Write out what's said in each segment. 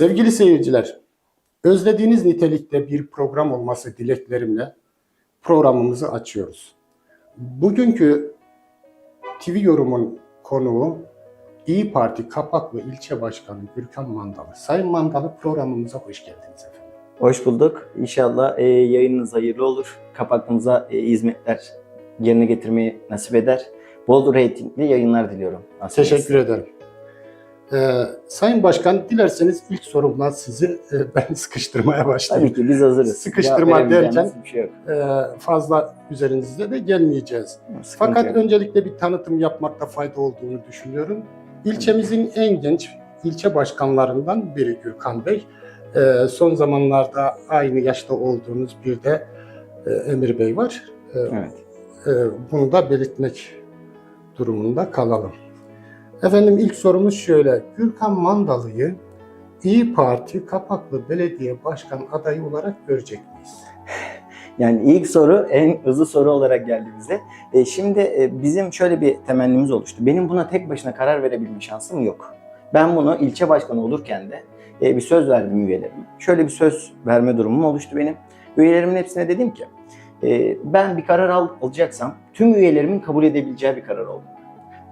Sevgili seyirciler, özlediğiniz nitelikte bir program olması dileklerimle programımızı açıyoruz. Bugünkü TV Yorum'un konuğu İyi Parti Kapaklı İlçe Başkanı Gürkan Mandalı. Sayın Mandalı programımıza hoş geldiniz efendim. Hoş bulduk. İnşallah e, yayınınız hayırlı olur. Kapaklımıza e, hizmetler yerine getirmeyi nasip eder. Bol reytingli yayınlar diliyorum. Nasip Teşekkür ederim. Ee, Sayın Başkan, dilerseniz ilk sorumla sizi e, ben sıkıştırmaya başlayayım. Tabii ki biz hazırız. Sıkıştırma derken- bir şey yok. Ee, fazla üzerinizde de gelmeyeceğiz. Sıkıntı Fakat yok. öncelikle bir tanıtım yapmakta fayda olduğunu düşünüyorum. İlçemizin en genç ilçe başkanlarından biri Gürkan Bey. Ee, son zamanlarda aynı yaşta olduğunuz bir de e, Emir Bey var. Ee, Evet. e, bunu da belirtmek durumunda kalalım. Efendim ilk sorumuz şöyle. Gürkan Mandalı'yı İyi Parti Kapaklı Belediye Başkan adayı olarak görecek miyiz? Yani ilk soru en hızlı soru olarak geldi bize. E, şimdi e, bizim şöyle bir temennimiz oluştu. Benim buna tek başına karar verebilme şansım yok. Ben bunu ilçe başkanı olurken de e, bir söz verdim üyelerime. Şöyle bir söz verme durumum oluştu benim. Üyelerimin hepsine dedim ki e, ben bir karar al, alacaksam tüm üyelerimin kabul edebileceği bir karar olmalı.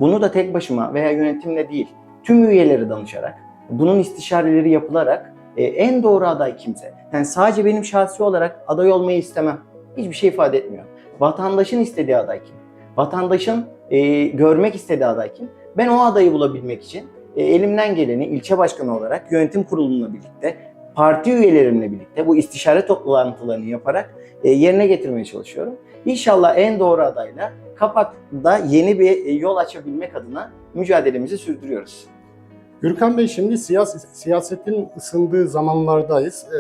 Bunu da tek başıma veya yönetimle değil tüm üyeleri danışarak bunun istişareleri yapılarak e, en doğru aday kimse. Yani sadece benim şahsi olarak aday olmayı istemem. Hiçbir şey ifade etmiyor. Vatandaşın istediği aday kim? Vatandaşın e, görmek istediği aday kim? Ben o adayı bulabilmek için e, elimden geleni ilçe başkanı olarak yönetim kurulumla birlikte, parti üyelerimle birlikte bu istişare toplantılarını yaparak e, yerine getirmeye çalışıyorum. İnşallah en doğru adayla Kapak'ta yeni bir e, yol açabilmek adına mücadelemizi sürdürüyoruz. Gürkan Bey şimdi siyasetin ısındığı zamanlardayız. Ee,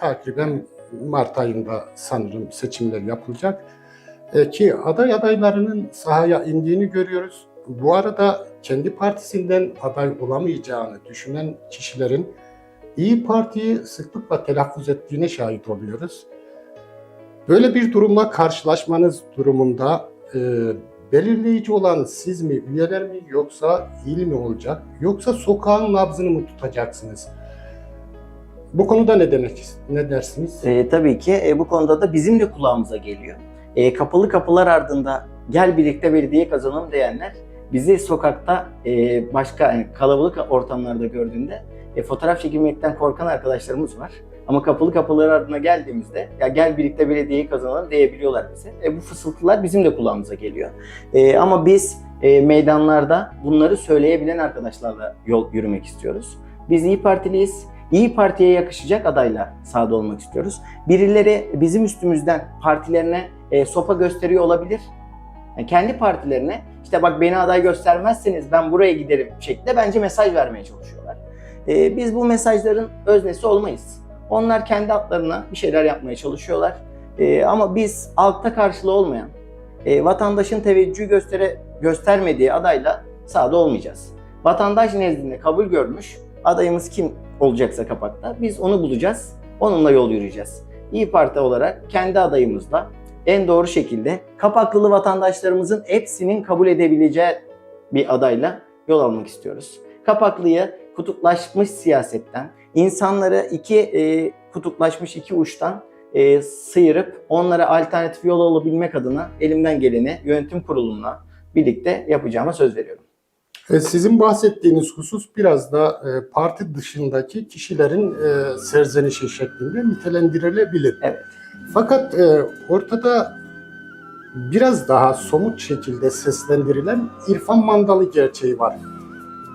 takiben Mart ayında sanırım seçimler yapılacak. Ee, ki aday adaylarının sahaya indiğini görüyoruz. Bu arada kendi partisinden aday olamayacağını düşünen kişilerin İyi Parti'yi sıklıkla telaffuz ettiğine şahit oluyoruz. Böyle bir durumla karşılaşmanız durumunda e, belirleyici olan siz mi, üyeler mi yoksa il mi olacak? Yoksa sokağın nabzını mı tutacaksınız? Bu konuda ne demek ne dersiniz? E, tabii ki e, bu konuda da bizim de kulağımıza geliyor. E, kapalı kapılar ardında gel birlikte belediye kazanalım diyenler bizi sokakta e, başka yani kalabalık ortamlarda gördüğünde e, fotoğraf çekilmekten korkan arkadaşlarımız var. Ama kapalı kapılar ardına geldiğimizde ya gel birlikte belediyeyi kazanalım diyebiliyorlar bize. E, bu fısıltılar bizim de kulağımıza geliyor. E, ama biz e, meydanlarda bunları söyleyebilen arkadaşlarla yol yürümek istiyoruz. Biz İyi Partiliyiz. İyi Parti'ye yakışacak adayla sahada olmak istiyoruz. Birileri bizim üstümüzden partilerine e, sopa gösteriyor olabilir. Yani kendi partilerine işte bak beni aday göstermezseniz ben buraya giderim şeklinde bence mesaj vermeye çalışıyorlar. E, biz bu mesajların öznesi olmayız. Onlar kendi hatlarına bir şeyler yapmaya çalışıyorlar. E, ama biz altta karşılığı olmayan, e, vatandaşın teveccühü göstere, göstermediği adayla sahada olmayacağız. Vatandaş nezdinde kabul görmüş adayımız kim olacaksa kapakta biz onu bulacağız. Onunla yol yürüyeceğiz. İyi Parti olarak kendi adayımızla en doğru şekilde kapaklılı vatandaşlarımızın hepsinin kabul edebileceği bir adayla yol almak istiyoruz. Kapaklıyı kutuplaşmış siyasetten, insanları iki e, kutuplaşmış iki uçtan e, sıyırıp onlara alternatif yol olabilmek adına elimden geleni yönetim kurulumla birlikte yapacağıma söz veriyorum. E, Sizin bahsettiğiniz husus biraz da e, parti dışındaki kişilerin e, serzenişi şeklinde nitelendirilebilir. Evet. Fakat ortada biraz daha somut şekilde seslendirilen İrfan Mandalı gerçeği var.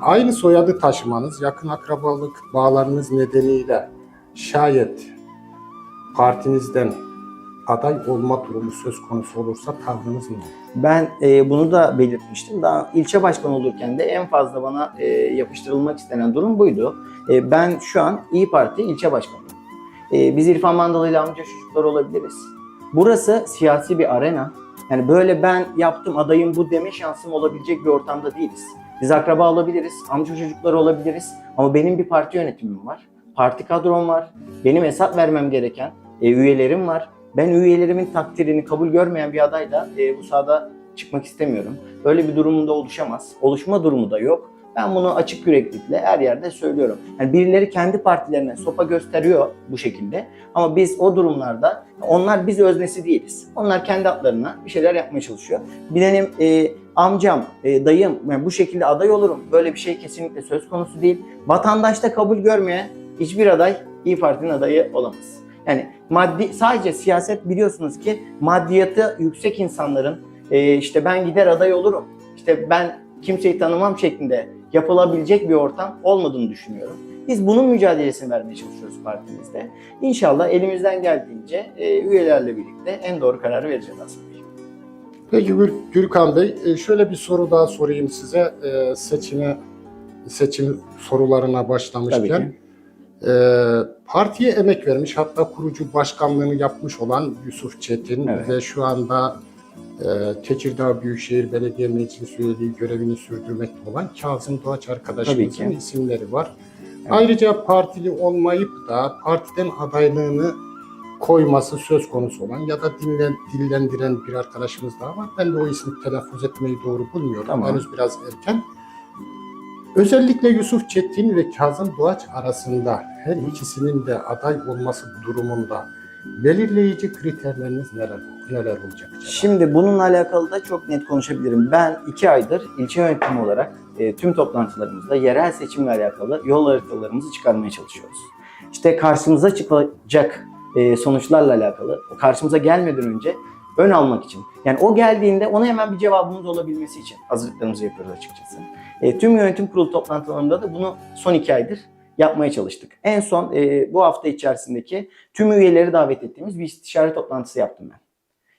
Aynı soyadı taşımanız, yakın akrabalık bağlarınız nedeniyle şayet partinizden aday olma durumu söz konusu olursa tavrınız ne olur? Ben e, bunu da belirtmiştim. Daha ilçe başkanı olurken de en fazla bana e, yapıştırılmak istenen durum buydu. E, ben şu an İyi Parti ilçe başkanıyım. E, biz İrfan Mandalı ile amca çocuklar olabiliriz. Burası siyasi bir arena. Yani böyle ben yaptım adayım bu deme şansım olabilecek bir ortamda değiliz. Biz akraba olabiliriz, amca çocukları olabiliriz ama benim bir parti yönetimim var. Parti kadrom var. Benim hesap vermem gereken e, üyelerim var. Ben üyelerimin takdirini kabul görmeyen bir adayla e, bu sahada çıkmak istemiyorum. Böyle bir durumunda oluşamaz. Oluşma durumu da yok. Ben bunu açık yüreklilikle her yerde söylüyorum. Yani birileri kendi partilerine sopa gösteriyor bu şekilde. Ama biz o durumlarda onlar biz öznesi değiliz. Onlar kendi adlarına bir şeyler yapmaya çalışıyor. Benim e, amcam, e, dayım yani bu şekilde aday olurum. Böyle bir şey kesinlikle söz konusu değil. Vatandaşta kabul görmeyen hiçbir aday İyi Parti'nin adayı olamaz. Yani maddi sadece siyaset biliyorsunuz ki maddiyatı yüksek insanların e, işte ben gider aday olurum. İşte ben kimseyi tanımam şeklinde yapılabilecek bir ortam olmadığını düşünüyorum. Biz bunun mücadelesini vermeye çalışıyoruz partimizde. İnşallah elimizden geldiğince e, üyelerle birlikte en doğru kararı vereceğiz aslında. Peki Gür- Gürkan Bey, e, şöyle bir soru daha sorayım size. E, Seçime, seçim sorularına başlamışken. E, partiye emek vermiş, hatta kurucu başkanlığını yapmış olan Yusuf Çetin Evet. ve şu anda e, Tekirdağ Büyükşehir Belediye Meclisi üyeliği görevini sürdürmekte olan Kazım Doğaç arkadaşımızın isimleri var. Evet. Ayrıca partili olmayıp da partiden adaylığını koyması söz konusu olan ya da dinlen, dillendiren bir arkadaşımız daha var. Ben de o ismi telaffuz etmeyi doğru bulmuyorum. Tamam. Henüz biraz erken. Özellikle Yusuf Çetin ve Kazım Doğaç arasında her ikisinin de aday olması durumunda belirleyici kriterleriniz neler neler olacak acaba? Şimdi bununla alakalı da çok net konuşabilirim. Ben iki aydır ilçe yönetimi olarak e, tüm toplantılarımızda yerel seçimle alakalı yol haritalarımızı çıkarmaya çalışıyoruz. İşte karşımıza çıkacak e, sonuçlarla alakalı, karşımıza gelmeden önce ön almak için. Yani o geldiğinde ona hemen bir cevabımız olabilmesi için hazırlıklarımızı yapıyoruz açıkçası. E, tüm yönetim kurulu toplantılarında da bunu son iki aydır yapmaya çalıştık. En son e, bu hafta içerisindeki tüm üyeleri davet ettiğimiz bir istişare toplantısı yaptım ben.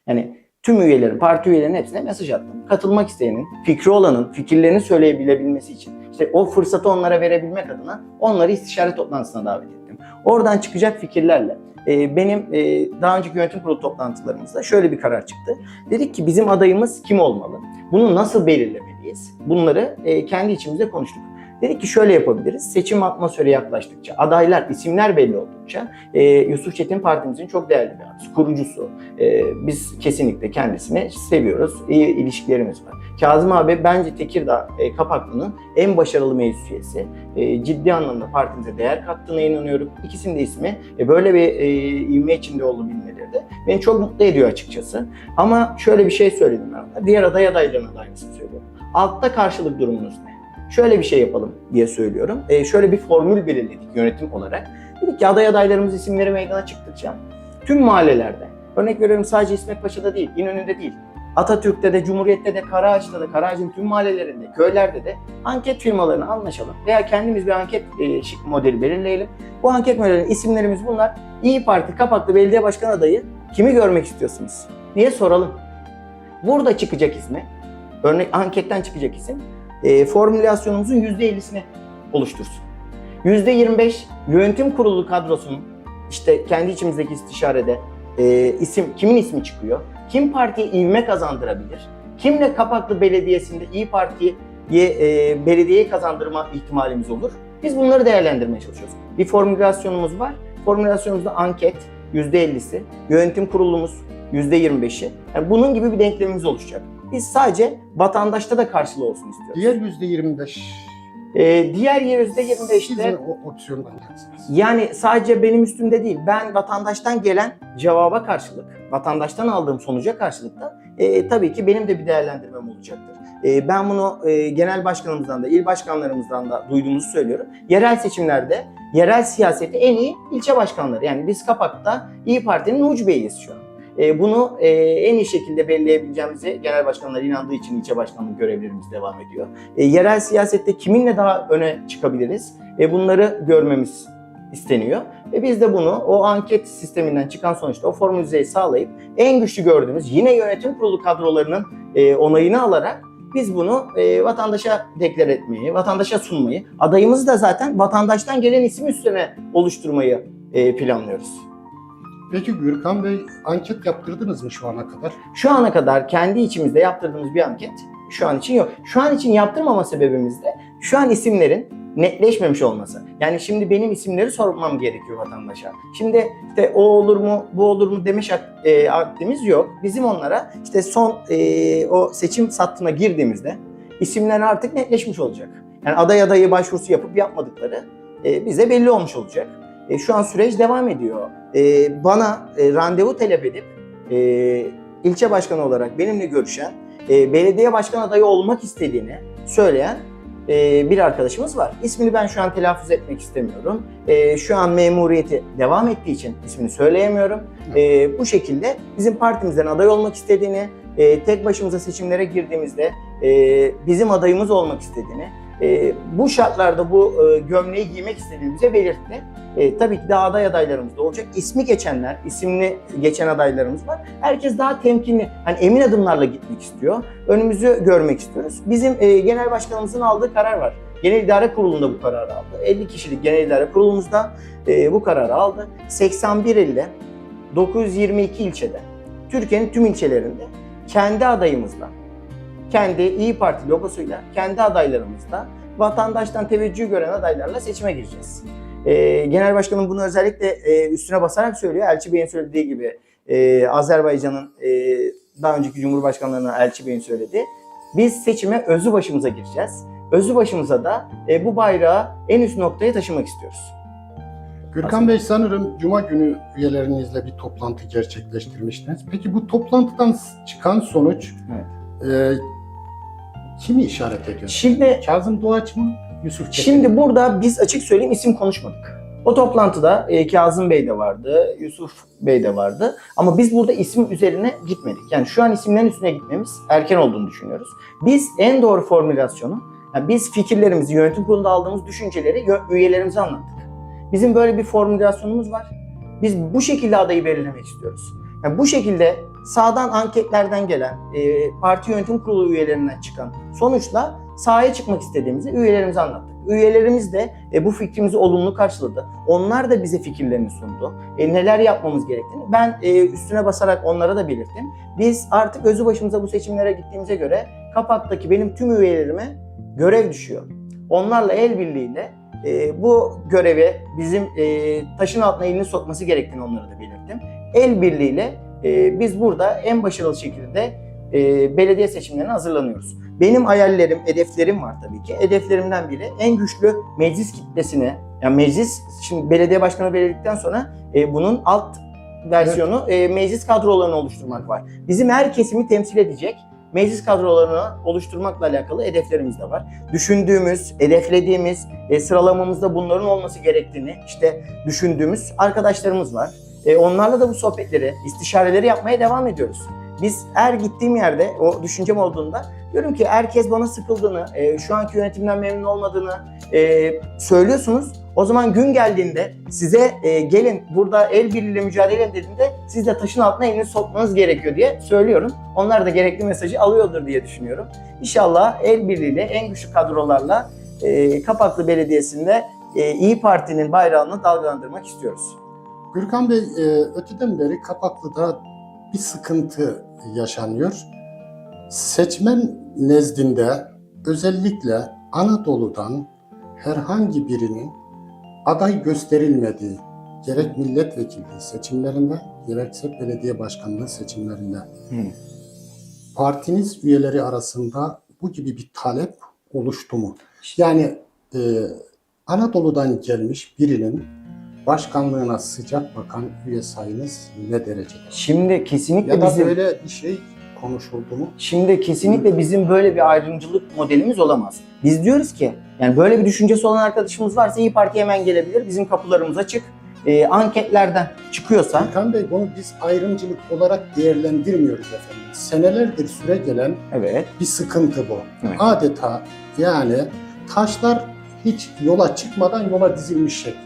Yani tüm üyelerin, parti üyelerinin hepsine mesaj attım. Katılmak isteyenin, fikri olanın fikirlerini söyleyebilebilmesi için. işte o fırsatı onlara verebilmek adına onları istişare toplantısına davet ettim. Oradan çıkacak fikirlerle e, benim e, daha önceki yönetim kurulu toplantılarımızda şöyle bir karar çıktı. Dedik ki bizim adayımız kim olmalı? Bunu nasıl belirlemeliyiz? Bunları e, kendi içimizde konuştuk. Dedik ki şöyle yapabiliriz. Seçim atmosferi yaklaştıkça, adaylar, isimler belli oldukça e, Yusuf Çetin partimizin çok değerli bir abisi, kurucusu. E, biz kesinlikle kendisini seviyoruz. İyi ilişkilerimiz var. Kazım abi bence Tekirdağ e, Kapaklı'nın en başarılı meclis üyesi. E, ciddi anlamda partimize değer kattığına inanıyorum. İkisinin de ismi e, böyle bir e, ivme içinde olduğu bilmeleri de beni çok mutlu ediyor açıkçası. Ama şöyle bir şey söyledim ben. Diğer aday adaylarına da aynısını söylüyorum. Altta karşılık durumunuz ne? Şöyle bir şey yapalım diye söylüyorum. E, şöyle bir formül belirledik yönetim olarak. Dedik ki aday adaylarımız isimleri meydana çıktıkça tüm mahallelerde, örnek veriyorum sadece İsmet Paşa'da değil, İnönü'nde değil, Atatürk'te de, Cumhuriyet'te de, Karaağaç'ta da, Karaağaç'ın tüm mahallelerinde, köylerde de anket firmalarına anlaşalım. Veya kendimiz bir anket e, modeli belirleyelim. Bu anket modelinin isimlerimiz bunlar. İyi Parti Kapaklı Belediye Başkan adayı kimi görmek istiyorsunuz diye soralım. Burada çıkacak ismi, örnek anketten çıkacak isim, e, formülasyonumuzun %50'sini oluştursun. %25 yönetim kurulu kadrosunun işte kendi içimizdeki istişarede e, isim kimin ismi çıkıyor? Kim partiye ivme kazandırabilir? Kimle Kapaklı Belediyesi'nde İyi Parti'ye e, belediyeyi kazandırma ihtimalimiz olur? Biz bunları değerlendirmeye çalışıyoruz. Bir formülasyonumuz var. Formülasyonumuzda anket %50'si, yönetim kurulumuz %25'i. Yani bunun gibi bir denklemimiz oluşacak. Biz sadece vatandaşta da karşılığı olsun istiyoruz. Diğer yüzde 25 Ee, diğer siz %25'te mi o opsiyondan yansınız? yani sadece benim üstümde değil. Ben vatandaştan gelen cevaba karşılık, vatandaştan aldığım sonuca karşılık da e, tabii ki benim de bir değerlendirmem olacaktır. E, ben bunu e, genel başkanımızdan da, il başkanlarımızdan da duyduğumuzu söylüyorum. Yerel seçimlerde yerel siyaseti en iyi ilçe başkanları. Yani biz Kapak'ta İyi Parti'nin ucbeyiz şu an. E, bunu e, en iyi şekilde belirleyebileceğimize genel başkanlar inandığı için ilçe başkanlık görevlerimiz devam ediyor. E, yerel siyasette kiminle daha öne çıkabiliriz? E, bunları görmemiz isteniyor. Ve biz de bunu o anket sisteminden çıkan sonuçta o formülizeyi sağlayıp en güçlü gördüğümüz yine yönetim kurulu kadrolarının e, onayını alarak biz bunu e, vatandaşa deklar etmeyi, vatandaşa sunmayı, adayımızı da zaten vatandaştan gelen isim üstüne oluşturmayı e, planlıyoruz. Peki Gürkan Bey anket yaptırdınız mı şu ana kadar? Şu ana kadar kendi içimizde yaptırdığımız bir anket şu an için yok. Şu an için yaptırmama sebebimiz de şu an isimlerin netleşmemiş olması. Yani şimdi benim isimleri sormam gerekiyor vatandaşa. Şimdi işte o olur mu, bu olur mu demiş e, akdimiz yok. Bizim onlara işte son e, o seçim sattığına girdiğimizde isimler artık netleşmiş olacak. Yani aday adayı başvurusu yapıp yapmadıkları e, bize belli olmuş olacak. E, şu an süreç devam ediyor. E, bana e, randevu talep edip e, ilçe başkanı olarak benimle görüşen, e, belediye başkan adayı olmak istediğini söyleyen e, bir arkadaşımız var. İsmini ben şu an telaffuz etmek istemiyorum. E, şu an memuriyeti devam ettiği için ismini söyleyemiyorum. E, bu şekilde bizim partimizden aday olmak istediğini, e, tek başımıza seçimlere girdiğimizde e, bizim adayımız olmak istediğini, e, bu şartlarda bu e, gömleği giymek istediğini bize belirtti. E, tabii ki daha aday adaylarımız da olacak. İsmi geçenler, isimli geçen adaylarımız var. Herkes daha temkinli, hani emin adımlarla gitmek istiyor. Önümüzü görmek istiyoruz. Bizim e, genel başkanımızın aldığı karar var. Genel İdare Kurulu'nda bu kararı aldı. 50 kişilik Genel İdare Kurulumuzda e, bu kararı aldı. 81 ilde, 922 ilçede, Türkiye'nin tüm ilçelerinde kendi adayımızla, kendi İyi Parti logosuyla, kendi adaylarımızla, vatandaştan teveccüh gören adaylarla seçime gireceğiz. Ee, Genel Başkanım bunu özellikle e, üstüne basarak söylüyor. Elçi Bey'in söylediği gibi e, Azerbaycan'ın e, daha önceki Cumhurbaşkanlarına Elçi Bey'in söylediği. Biz seçime özü başımıza gireceğiz. Özü başımıza da e, bu bayrağı en üst noktaya taşımak istiyoruz. Gürkan Bey sanırım Cuma günü üyelerinizle bir toplantı gerçekleştirmiştiniz. Peki bu toplantıdan çıkan sonuç e, kimi işaret ediyor? Şimdi Kazım Doğaç mı? Yusuf Çetin? Şimdi burada biz açık söyleyeyim isim konuşmadık. O toplantıda e, Kazım Bey de vardı, Yusuf Bey de vardı. Ama biz burada isim üzerine gitmedik. Yani şu an isimlerin üstüne gitmemiz erken olduğunu düşünüyoruz. Biz en doğru formülasyonu, yani biz fikirlerimizi, yönetim kurulunda aldığımız düşünceleri üyelerimize anlattık. Bizim böyle bir formülasyonumuz var. Biz bu şekilde adayı belirlemek istiyoruz. Yani bu şekilde sağdan anketlerden gelen, e, parti yönetim kurulu üyelerinden çıkan sonuçla sahaya çıkmak istediğimizi üyelerimize anlattık. Üyelerimiz de e, bu fikrimizi olumlu karşıladı. Onlar da bize fikirlerini sundu. E, neler yapmamız gerektiğini ben e, üstüne basarak onlara da belirttim. Biz artık özü başımıza bu seçimlere gittiğimize göre Kapak'taki benim tüm üyelerime görev düşüyor. Onlarla el birliğiyle e, bu göreve bizim e, taşın altına elini sokması gerektiğini onlara da belirttim. El birliğiyle e, biz burada en başarılı şekilde e, belediye seçimlerine hazırlanıyoruz. Benim hayallerim, hedeflerim var tabii ki. Hedeflerimden biri en güçlü meclis kitlesini, yani meclis, şimdi belediye başkanı belirledikten sonra e, bunun alt versiyonu e, meclis kadrolarını oluşturmak var. Bizim her kesimi temsil edecek meclis kadrolarını oluşturmakla alakalı hedeflerimiz de var. Düşündüğümüz, hedeflediğimiz, e, sıralamamızda bunların olması gerektiğini işte düşündüğümüz arkadaşlarımız var. E, onlarla da bu sohbetleri, istişareleri yapmaya devam ediyoruz. Biz her gittiğim yerde o düşüncem olduğunda diyorum ki herkes bana sıkıldığını, e, şu anki yönetimden memnun olmadığını e, söylüyorsunuz. O zaman gün geldiğinde size e, gelin burada el birliğiyle mücadele edin dediğinde siz de taşın altına elini sokmanız gerekiyor diye söylüyorum. Onlar da gerekli mesajı alıyordur diye düşünüyorum. İnşallah el birliğiyle en güçlü kadrolarla e, Kapaklı Belediyesi'nde e, İyi Parti'nin bayrağını dalgalandırmak istiyoruz. Gürkan Bey e, öteden beri Kapaklı'da bir sıkıntı yaşanıyor. Seçmen nezdinde özellikle Anadolu'dan herhangi birinin aday gösterilmediği gerek milletvekilliği seçimlerinde gerekse belediye başkanlığı seçimlerinde partiniz üyeleri arasında bu gibi bir talep oluştu mu? Yani e, Anadolu'dan gelmiş birinin başkanlığına sıcak bakan üye sayınız ne derecede? Şimdi kesinlikle Ya da bizim böyle bir şey konuşuldu mu? Şimdi kesinlikle bizim böyle bir ayrımcılık modelimiz olamaz. Biz diyoruz ki yani böyle bir düşüncesi olan arkadaşımız varsa İyi Parti hemen gelebilir. Bizim kapılarımız açık. Ee, anketlerden çıkıyorsa Hakan Bey bunu biz ayrımcılık olarak değerlendirmiyoruz efendim. Senelerdir süre gelen evet bir sıkıntı bu. Evet. Adeta yani taşlar hiç yola çıkmadan yola dizilmiş şekilde.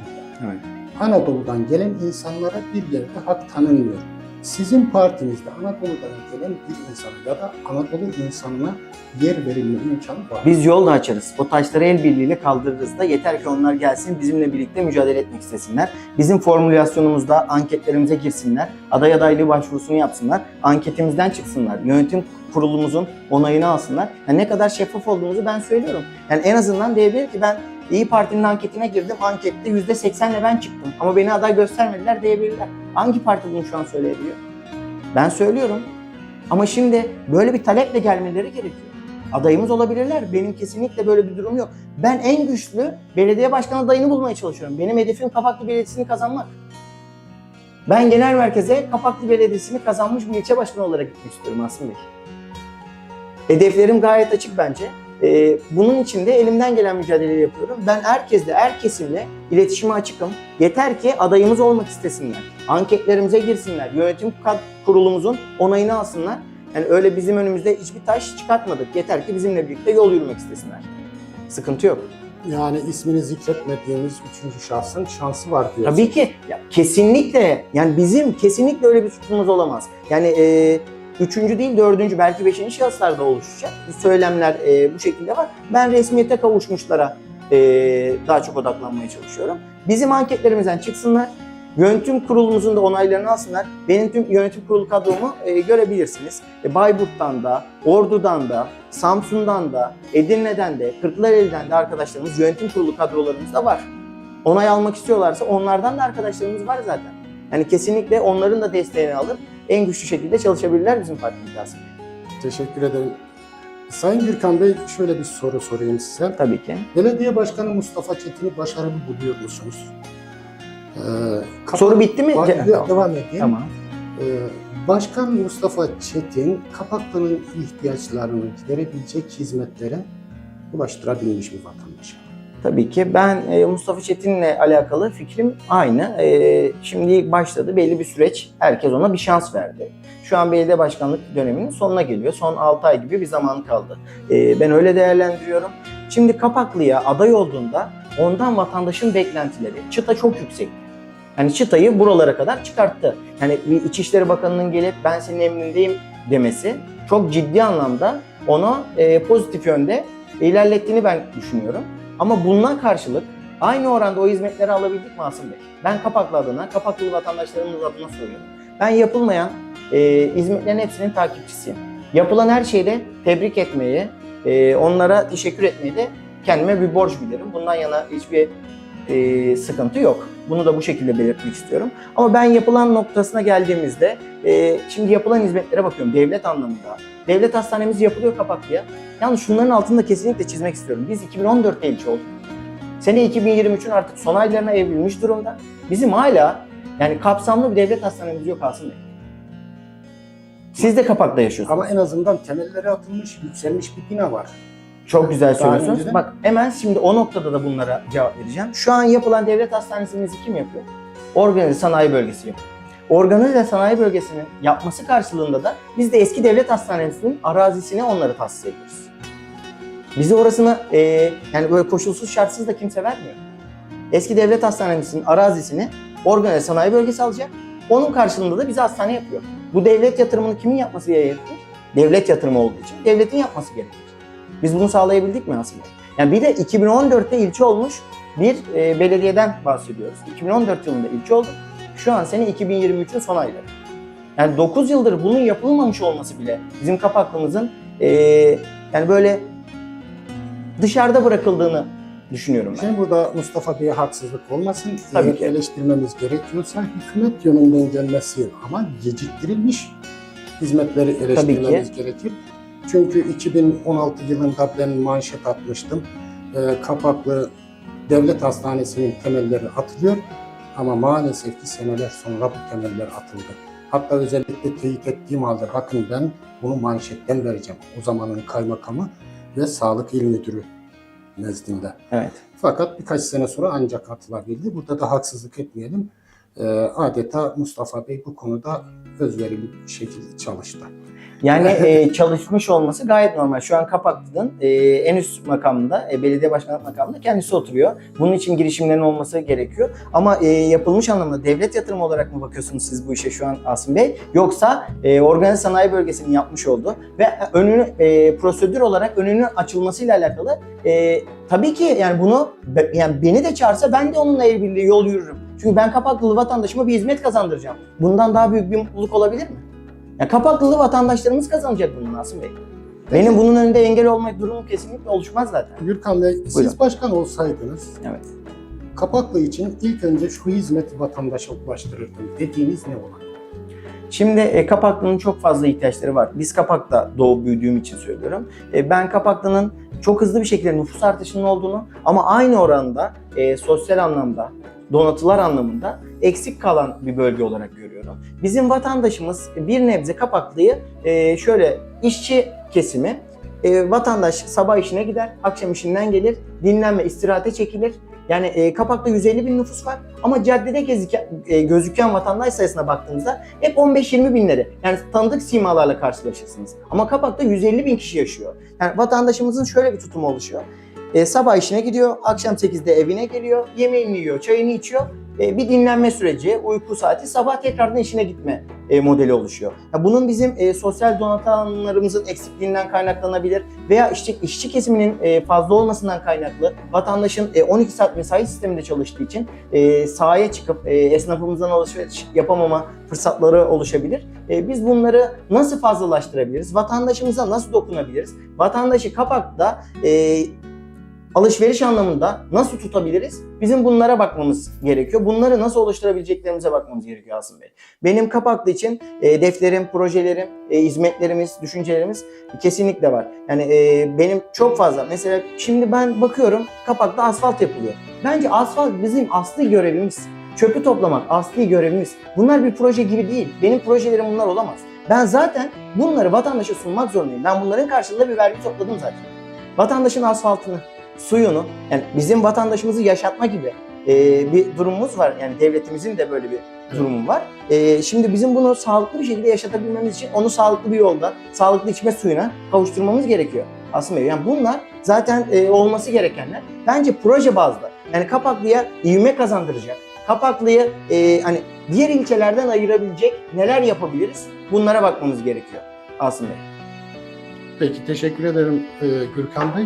Evet. Anadolu'dan gelen insanlara bir yerde hak tanınmıyor. Sizin partinizde Anadolu'dan gelen bir insana ya da Anadolu insanına yer verilme imkanı var. biz yol da açarız. O taşları el birliğiyle kaldırırız da yeter ki onlar gelsin bizimle birlikte mücadele etmek istesinler. Bizim formülasyonumuzda anketlerimize girsinler. Aday adaylığı başvurusunu yapsınlar. Anketimizden çıksınlar. Yönetim kurulumuzun onayını alsınlar. Yani ne kadar şeffaf olduğumuzu ben söylüyorum. Yani en azından diyebilir ki ben İyi Parti'nin anketine girdim. Ankette %80'le ben çıktım. Ama beni aday göstermediler diyebilirler. Hangi parti bunu şu an söyleyebiliyor? Ben söylüyorum. Ama şimdi böyle bir taleple gelmeleri gerekiyor. adayımız olabilirler. Benim kesinlikle böyle bir durum yok. Ben en güçlü belediye başkanı adayını bulmaya çalışıyorum. Benim hedefim Kapaklı Belediyesi'ni kazanmak. Ben genel merkeze Kapaklı Belediyesi'ni kazanmış bir ilçe başkanı olarak gitmek istiyorum Asım Bey. Hedeflerim gayet açık bence. Ee, bunun için de elimden gelen mücadeleyi yapıyorum. Ben herkesle, her kesimle iletişime açıkım. Yeter ki adayımız olmak istesinler. Anketlerimize girsinler. Yönetim kurulumuzun onayını alsınlar. Yani öyle bizim önümüzde hiçbir taş çıkartmadık. Yeter ki bizimle birlikte yol yürümek istesinler. Sıkıntı yok. Yani ismini zikretmediğimiz üçüncü şahsın şansı var diyorsun. Tabii ki. Ya, kesinlikle. Yani bizim kesinlikle öyle bir suçumuz olamaz. Yani e, üçüncü değil dördüncü belki beşinci şahıslarda oluşacak. Söylemler e, bu şekilde var. Ben resmiyete kavuşmuşlara e, daha çok odaklanmaya çalışıyorum. Bizim anketlerimizden çıksınlar. Yönetim kurulumuzun da onaylarını alsınlar. Benim tüm yönetim kurulu kadromu e, görebilirsiniz. E, Bayburt'tan da, Ordu'dan da, Samsun'dan da, Edirne'den de, Kırklareli'den de arkadaşlarımız yönetim kurulu kadrolarımız da var onay almak istiyorlarsa onlardan da arkadaşlarımız var zaten. Yani kesinlikle onların da desteğini alıp en güçlü şekilde çalışabilirler bizim aslında. Teşekkür ederim. Sayın Gürkan Bey şöyle bir soru sorayım size. Tabii ki. Belediye Başkanı Mustafa Çetin'i başarılı buluyor musunuz? Ee, Soru bitti mi? Ba- Ce- devam edeyim. Tamam. Ee, Başkan Mustafa Çetin, Kapaklı'nın ihtiyaçlarını giderebilecek hizmetlere ulaştırabilmiş mi vatandaşa? Tabii ki. Ben e, Mustafa Çetin'le alakalı fikrim aynı. E, Şimdi başladı belli bir süreç. Herkes ona bir şans verdi. Şu an belediye başkanlık döneminin sonuna geliyor. Son 6 ay gibi bir zaman kaldı. E, Ben öyle değerlendiriyorum. Şimdi Kapaklı'ya aday olduğunda ondan vatandaşın beklentileri. Çıta çok yüksek. Yani çıtayı buralara kadar çıkarttı. Bir İçişleri Bakanı'nın gelip ben senin emrindeyim demesi çok ciddi anlamda onu pozitif yönde ilerlettiğini ben düşünüyorum. Ama bundan karşılık aynı oranda o hizmetleri alabildik mi Asım Bey? Ben Kapaklı adına, Kapaklı vatandaşlarımız adına soruyorum. Ben yapılmayan e, hizmetlerin hepsinin takipçisiyim. Yapılan her şeyde tebrik etmeyi, e, onlara teşekkür etmeyi de kendime bir borç bilirim. Bundan yana hiçbir e, sıkıntı yok. Bunu da bu şekilde belirtmek istiyorum. Ama ben yapılan noktasına geldiğimizde, e, şimdi yapılan hizmetlere bakıyorum devlet anlamında. Devlet hastanemiz yapılıyor Kapaklı'ya. Yalnız şunların altını da kesinlikle çizmek istiyorum. Biz 2014'te ilçe olduk. Sene 2023'ün artık son aylarına evrilmiş durumda. Bizim hala yani kapsamlı bir devlet hastanemiz yok Bey. Siz de Kapak'ta yaşıyorsunuz. Ama en azından temelleri atılmış, yükselmiş bir bina var. Çok güzel söylüyorsunuz. önceden- Bak hemen şimdi o noktada da bunlara cevap vereceğim. Şu an yapılan devlet hastanesimizi kim yapıyor? Organize sanayi bölgesi yapıyor. Organize sanayi bölgesinin yapması karşılığında da biz de eski devlet hastanesinin arazisini onlara tahsis ediyoruz. Bize orasını e, yani böyle koşulsuz şartsız da kimse vermiyor. Eski devlet hastanemizin arazisini organize sanayi bölgesi alacak. Onun karşılığında da bize hastane yapıyor. Bu devlet yatırımını kimin yapması gerekir? Devlet yatırımı olduğu için devletin yapması gerekir. Biz bunu sağlayabildik mi aslında? Yani bir de 2014'te ilçe olmuş bir e, belediyeden bahsediyoruz. 2014 yılında ilçe olduk. Şu an sene 2023'ün son ayları. Yani 9 yıldır bunun yapılmamış olması bile bizim kapaklığımızın e, yani böyle dışarıda bırakıldığını düşünüyorum ben. Şimdi burada Mustafa Bey'e haksızlık olmasın. Tabii ki. eleştirmemiz gerekiyorsa hükümet yönünden gelmesi ama geciktirilmiş hizmetleri eleştirmemiz gerekir. Çünkü 2016 yılında ben manşet atmıştım. Ee, Kapaklı Devlet Hastanesi'nin temelleri atılıyor ama maalesef ki seneler sonra bu temeller atıldı. Hatta özellikle teyit ettiğim halde bakın ben bunu manşetten vereceğim. O zamanın kaymakamı ve sağlık il müdürü nezdinde. Evet. Fakat birkaç sene sonra ancak atılabildi. Burada da haksızlık etmeyelim. Ee, adeta Mustafa Bey bu konuda özverili bir şekilde çalıştı. Yani e, çalışmış olması gayet normal. Şu an Kapaklı'nın e, en üst makamında, e, belediye başkanlık makamında kendisi oturuyor. Bunun için girişimlerin olması gerekiyor. Ama e, yapılmış anlamda devlet yatırımı olarak mı bakıyorsunuz siz bu işe şu an Asım Bey? Yoksa e, organize sanayi bölgesinin yapmış olduğu ve önünü e, prosedür olarak önünün açılmasıyla alakalı e, tabii ki yani bunu yani beni de çağırsa ben de onunla el yol yürürüm. Çünkü ben Kapaklılı vatandaşıma bir hizmet kazandıracağım. Bundan daha büyük bir mutluluk olabilir mi? Ya Kapaklılı vatandaşlarımız kazanacak bunu Nasım Bey. Benim bunun önünde engel olma durumu kesinlikle oluşmaz zaten. Gürkan Bey, siz Buyurun. başkan olsaydınız, Evet. Kapaklı için ilk önce şu hizmeti vatandaşa ulaştırırdım dediğiniz ne olan? Şimdi e, Kapaklı'nın çok fazla ihtiyaçları var. Biz Kapak'ta doğup büyüdüğüm için söylüyorum. E, ben Kapaklı'nın çok hızlı bir şekilde nüfus artışının olduğunu ama aynı oranda e, sosyal anlamda, donatılar anlamında eksik kalan bir bölge olarak görüyorum. Bizim vatandaşımız bir nebze Kapaklı'yı e, şöyle işçi kesimi e, vatandaş sabah işine gider, akşam işinden gelir, dinlenme, istirahate çekilir. Yani e, Kapak'ta 150 bin nüfus var ama caddede gezike, e, gözüken vatandaş sayısına baktığımızda hep 15-20 binleri. Yani tanıdık simalarla karşılaşırsınız. Ama Kapak'ta 150 bin kişi yaşıyor. Yani vatandaşımızın şöyle bir tutumu oluşuyor. E, sabah işine gidiyor, akşam 8'de evine geliyor, yemeğini yiyor, çayını içiyor. E, bir dinlenme süreci, uyku saati, sabah tekrardan işine gitme e, modeli oluşuyor. Bunun bizim e, sosyal donatanlarımızın eksikliğinden kaynaklanabilir veya işte işçi kesiminin fazla olmasından kaynaklı vatandaşın e, 12 saat mesai sisteminde çalıştığı için sahaya çıkıp esnafımızdan alışveriş yapamama fırsatları oluşabilir. Biz bunları nasıl fazlalaştırabiliriz? Vatandaşımıza nasıl dokunabiliriz? Vatandaşı kapakta alışveriş anlamında nasıl tutabiliriz? Bizim bunlara bakmamız gerekiyor. Bunları nasıl oluşturabileceklerimize bakmamız gerekiyor Asım Bey. Benim Kapaklı için e, hedeflerim, projelerim, e, hizmetlerimiz, düşüncelerimiz kesinlikle var. Yani e, benim çok fazla. Mesela şimdi ben bakıyorum Kapak'ta asfalt yapılıyor. Bence asfalt bizim asli görevimiz. Çöpü toplamak asli görevimiz. Bunlar bir proje gibi değil. Benim projelerim bunlar olamaz. Ben zaten bunları vatandaşa sunmak zorundayım. Ben bunların karşılığında bir vergi topladım zaten. Vatandaşın asfaltını, suyunu, yani bizim vatandaşımızı yaşatma gibi e, bir durumumuz var. Yani devletimizin de böyle bir durumu var. E, şimdi bizim bunu sağlıklı bir şekilde yaşatabilmemiz için onu sağlıklı bir yolda, sağlıklı içme suyuna kavuşturmamız gerekiyor. Aslında yani bunlar zaten e, olması gerekenler. Bence proje bazlı. Yani Kapaklı'ya ivme kazandıracak. Kapaklı'yı e, hani diğer ilçelerden ayırabilecek neler yapabiliriz? Bunlara bakmamız gerekiyor aslında. Peki teşekkür ederim e, Gürkan Bey.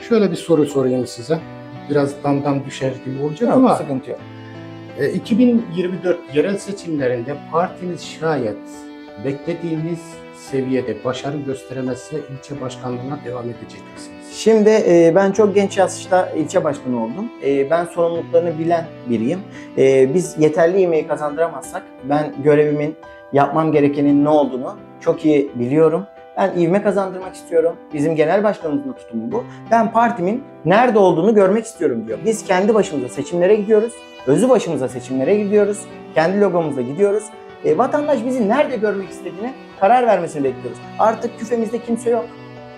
Şöyle bir soru sorayım size. Biraz damdan düşer gibi olacak ama sıkıntı yok. e, 2024 yerel seçimlerinde partiniz şayet beklediğiniz seviyede başarı gösteremezse ilçe başkanlığına devam edecek misiniz? Şimdi e, ben çok genç yaşta ilçe başkanı oldum. E, ben sorumluluklarını bilen biriyim. E, biz yeterli yemeği kazandıramazsak ben görevimin yapmam gerekenin ne olduğunu çok iyi biliyorum. Ben ivme kazandırmak istiyorum. Bizim genel başkanımızın tutumu bu. Ben partimin nerede olduğunu görmek istiyorum diyor. Biz kendi başımıza seçimlere gidiyoruz. Özü başımıza seçimlere gidiyoruz. Kendi logomuzla gidiyoruz. E, vatandaş bizi nerede görmek istediğine karar vermesini bekliyoruz. Artık küfemizde kimse yok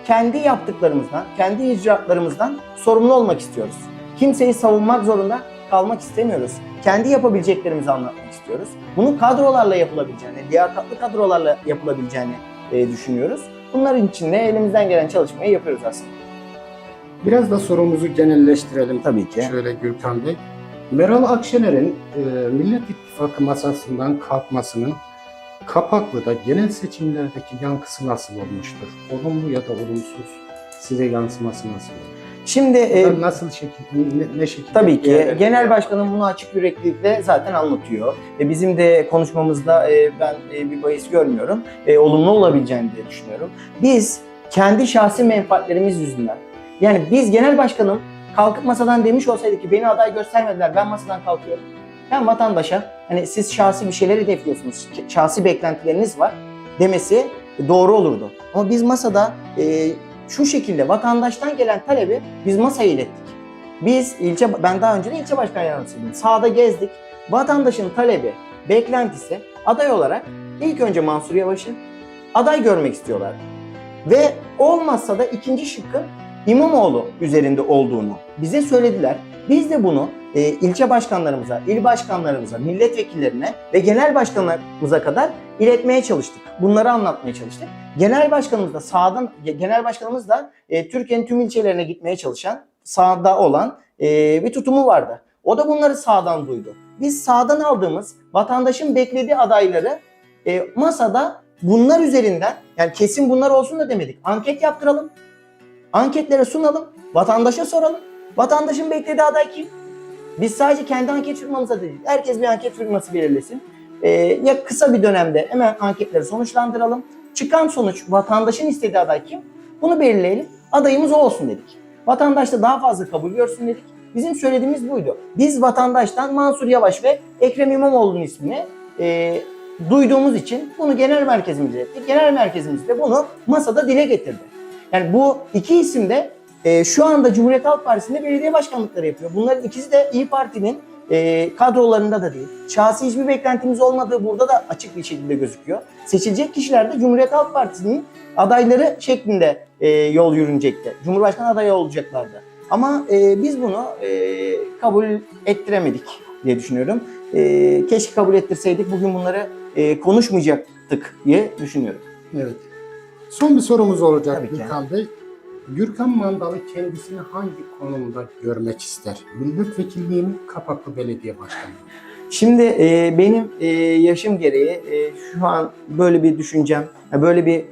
kendi yaptıklarımızdan, kendi icraatlarımızdan sorumlu olmak istiyoruz. Kimseyi savunmak zorunda kalmak istemiyoruz. Kendi yapabileceklerimizi anlatmak istiyoruz. Bunun kadrolarla yapılabileceğini, liyakatlı kadrolarla yapılabileceğini e, düşünüyoruz. Bunların için de elimizden gelen çalışmayı yapıyoruz aslında. Biraz da sorumuzu genelleştirelim. Tabii ki. Şöyle Gürkan Bey. Meral Akşener'in e, Millet İttifakı masasından kalkmasının Kapaklı'da genel seçimlerdeki yankısı nasıl olmuştur? Olumlu ya da olumsuz size yansıması nasıl? Şimdi e, nasıl şekilde, ne, ne şekilde? Tabii ki. değerlendiriyor? Genel başkanım bunu açık yüreklilikle zaten anlatıyor. E, bizim de konuşmamızda e, ben e, bir bahis görmüyorum. E, olumlu olabileceğini de düşünüyorum. Biz kendi şahsi menfaatlerimiz yüzünden yani biz genel başkanım kalkıp masadan demiş olsaydı ki beni aday göstermediler ben masadan kalkıyorum. Ben vatandaşa hani siz şahsi bir şeyler hedefliyorsunuz, şahsi beklentileriniz var demesi doğru olurdu. Ama biz masada e, şu şekilde vatandaştan gelen talebi biz masaya ilettik. Biz ilçe, ben daha önce de ilçe başkan yardımcısıydım. Sahada gezdik. Vatandaşın talebi, beklentisi aday olarak ilk önce Mansur Yavaş'ı aday görmek istiyorlar. Ve olmazsa da ikinci şıkkın İmamoğlu üzerinde olduğunu bize söylediler. Biz de bunu e, ilçe başkanlarımıza, il başkanlarımıza, milletvekillerine ve genel başkanlarımıza kadar iletmeye çalıştık. Bunları anlatmaya çalıştık. Genel başkanımız da sağdan, genel başkanımız da e, Türkiye'nin tüm ilçelerine gitmeye çalışan, sağda olan e, bir tutumu vardı. O da bunları sağdan duydu. Biz sağdan aldığımız vatandaşın beklediği adayları e, masada bunlar üzerinden yani kesin bunlar olsun da demedik. Anket yaptıralım. Anketlere sunalım. Vatandaşa soralım. Vatandaşın beklediği aday kim? Biz sadece kendi anket firmamıza değil. Herkes bir anket firması belirlesin. Ee, ya kısa bir dönemde hemen anketleri sonuçlandıralım. Çıkan sonuç vatandaşın istediği aday kim? Bunu belirleyelim. Adayımız o olsun dedik. Vatandaş da daha fazla kabul görsün dedik. Bizim söylediğimiz buydu. Biz vatandaştan Mansur Yavaş ve Ekrem İmamoğlu'nun ismini e, duyduğumuz için bunu genel merkezimize ilettik. Genel merkezimiz de bunu masada dile getirdi. Yani bu iki isim de e, şu anda Cumhuriyet Halk Partisi'nde belediye başkanlıkları yapıyor. Bunların ikisi de İyi Parti'nin e, kadrolarında da değil. Şahsi hiçbir beklentimiz olmadığı burada da açık bir şekilde gözüküyor. Seçilecek kişiler de Cumhuriyet Halk Partisi'nin adayları şeklinde e, yol yürünecekti. Cumhurbaşkanı adayı olacaklardı. Ama e, biz bunu e, kabul ettiremedik diye düşünüyorum. E, keşke kabul ettirseydik bugün bunları e, konuşmayacaktık diye düşünüyorum. Evet. Son bir sorumuz olacak Tabii ki. Gürkan Bey. Gürkan Mandalı kendisini hangi konumda görmek ister? Milletvekilliği mi, Kapaklı Belediye Başkanı mı? Şimdi e, benim e, yaşım gereği e, şu an böyle bir düşüncem, ya böyle bir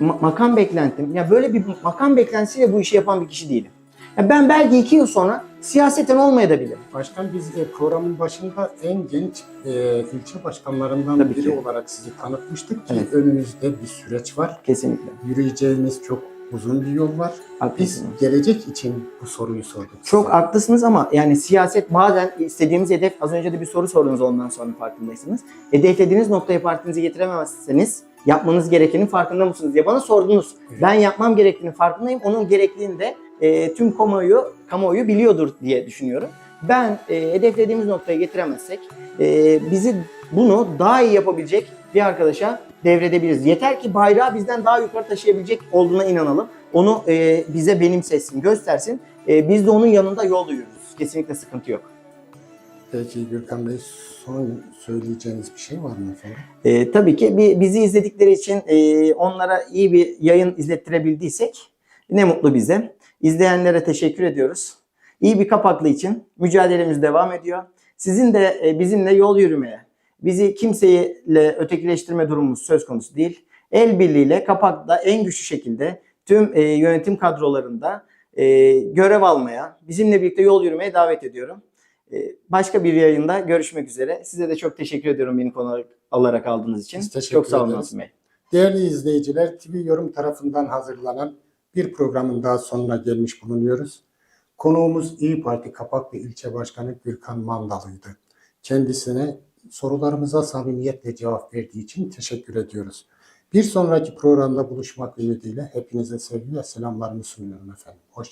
ma- makam beklentim, ya böyle bir makam beklentisiyle bu işi yapan bir kişi değilim. Ya ben belki iki yıl sonra siyaseten olmayabilirim. Başkan biz e, programın başında en genç e, ilçe başkanlarından Tabii biri ki. olarak sizi tanıtmıştık ki Evet. önümüzde bir süreç var. Kesinlikle. Yürüyeceğiniz çok uzun bir yol var. Biz Haklısınız. gelecek için bu soruyu sorduk. Çok size. haklısınız ama yani siyaset bazen istediğimiz hedef, az önce de bir soru sordunuz ondan sonra farkındaysınız. Hedeflediğiniz noktaya partinizi getiremezseniz yapmanız gerekenin farkında mısınız diye bana sordunuz. Evet. Ben yapmam gerektiğinin farkındayım. Onun gerektiğini de e, tüm kamuoyu, kamuoyu biliyordur diye düşünüyorum. Ben e, hedeflediğimiz noktaya getiremezsek e, bizi bunu daha iyi yapabilecek bir arkadaşa devredebiliriz. Yeter ki bayrağı bizden daha yukarı taşıyabilecek olduğuna inanalım. Onu e, bize benimsesin, göstersin. E, biz de onun yanında yol yürürüz. Kesinlikle sıkıntı yok. Peki Gürkan Bey son söyleyeceğiniz bir şey var mı efendim? E, tabii ki bizi izledikleri için e, onlara iyi bir yayın izlettirebildiysek ne mutlu bize. İzleyenlere teşekkür ediyoruz. İyi bir kapaklı için mücadelemiz devam ediyor. Sizin de e, bizimle yol yürümeye, bizi kimseyle ötekileştirme durumumuz söz konusu değil. El birliğiyle kapakla en güçlü şekilde tüm e, yönetim kadrolarında e, görev almaya, bizimle birlikte yol yürümeye davet ediyorum. E, başka bir yayında görüşmek üzere. Size de çok teşekkür ediyorum beni konu olarak aldığınız için. Biz teşekkür çok sağ olun. Asım Bey. Değerli izleyiciler, TV Yorum tarafından hazırlanan bir programın daha sonuna gelmiş bulunuyoruz. Konuğumuz İyi Parti Kapaklı İlçe Başkanı Gürkan Mandalı'ydı. Kendisine sorularımıza samimiyetle cevap verdiği için teşekkür ediyoruz. Bir sonraki programda buluşmak ümidiyle hepinize sevgi ve selamlarımı sunuyorum efendim. Hoşça